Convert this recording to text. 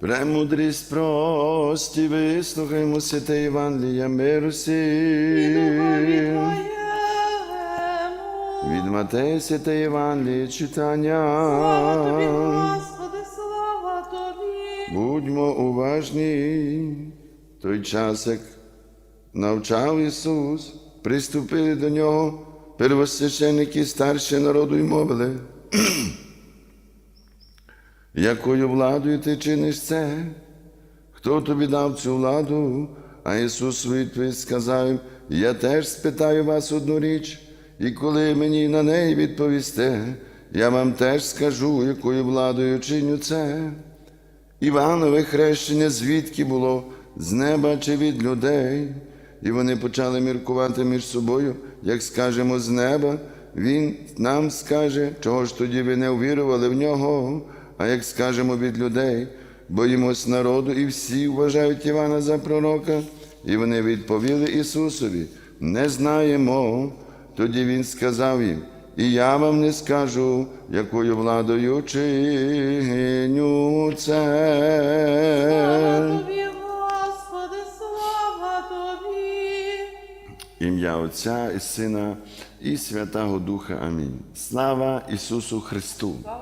Премудрість прості, вислухаймо святе Євангелія миру. Твоєму. Від Матея святе Євангеліє читання. Слава тобі, Господи, слава тобі. Будьмо уважні. Той час, як навчав Ісус, приступили до нього первосвященники старші народу й мовили. Якою владою ти чиниш це? Хто тобі дав цю владу? А Ісус відповідь сказав їм, я теж спитаю вас одну річ, і коли мені на неї відповісте, я вам теж скажу, якою владою чиню це. Іванове хрещення звідки було з неба чи від людей? І вони почали міркувати між собою, як скажемо з неба, він нам скаже, чого ж тоді ви не увірували в нього, а як скажемо від людей, боїмось народу, і всі вважають Івана за пророка. І вони відповіли Ісусові: не знаємо. Тоді Він сказав їм, і я вам не скажу, якою владою чиню це. Слава тобі, Господи, слава тобі. Ім'я Отця і Сина і Святого Духа. Амінь. Слава Ісусу Христу! Слава